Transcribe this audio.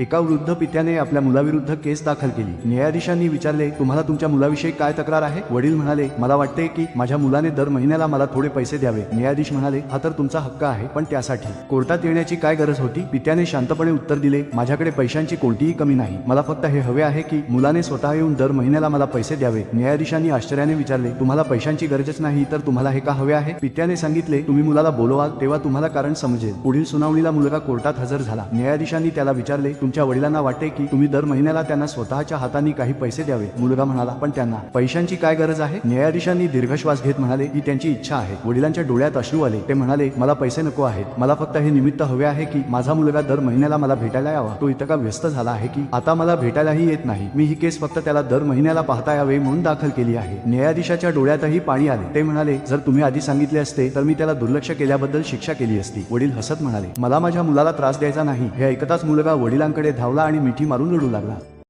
एका वृद्ध पित्याने आपल्या मुलाविरुद्ध केस दाखल केली. न्यायाधीशांनी विचारले तुम्हाला तुमच्या मुलाविषयी काय तक्रार आहे? वडील म्हणाले मला वाटते की माझ्या मुलाने दर महिन्याला मला थोडे पैसे द्यावे. न्यायाधीश म्हणाले हा तर तुमचा हक्क आहे पण त्यासाठी. कोर्टात येण्याची काय गरज होती? पित्याने शांतपणे उत्तर दिले माझ्याकडे पैशांची कोणतीही कमी नाही. मला फक्त हे हवे आहे की मुलाने स्वतः येऊन दर महिन्याला मला पैसे द्यावे. न्यायाधीशांनी आश्चर्याने विचारले तुम्हाला पैशांची गरजच नाही तर तुम्हाला हे का हवे आहे? पित्याने सांगितले तुम्ही मुलाला बोलवाल तेव्हा तुम्हाला कारण समजेल. पुढील सुनावणीला मुलगा कोर्टात हजर झाला. न्यायाधीशांनी त्याला विचारले तुमच्या वडिलांना वाटते की तुम्ही दर महिन्याला त्यांना स्वतःच्या हाताने काही पैसे द्यावे. मुलगा म्हणाला पण त्यांना पैशांची काय गरज आहे? न्यायाधीशांनी दीर्घश्वास घेत म्हणाले की त्यांची इच्छा आहे. वडिलांच्या डोळ्यात अश्रू आले. ते म्हणाले मला पैसे नको आहेत. मला फक्त हे निमित्त हवे आहे की माझा मुलगा दर महिन्याला मला भेटायला यावा. तो इतका व्यस्त झाला आहे की आता मला भेटायलाही येत नाही. मी ही केस फक्त त्याला दर महिन्याला पाहता यावे म्हणून दाखल केली आहे. न्यायाधीशाच्या डोळ्यातही पाणी आले. ते म्हणाले जर तुम्ही आधी सांगितले असते तर मी त्याला दुर्लक्ष केल्याबद्दल शिक्षा केली असती. वडील हसत म्हणाले मला माझ्या मुलाला त्रास द्यायचा नाही. हे ऐकताच मुलगा वडिलांकडे धावला आणि मिठी मारून रडू लागला.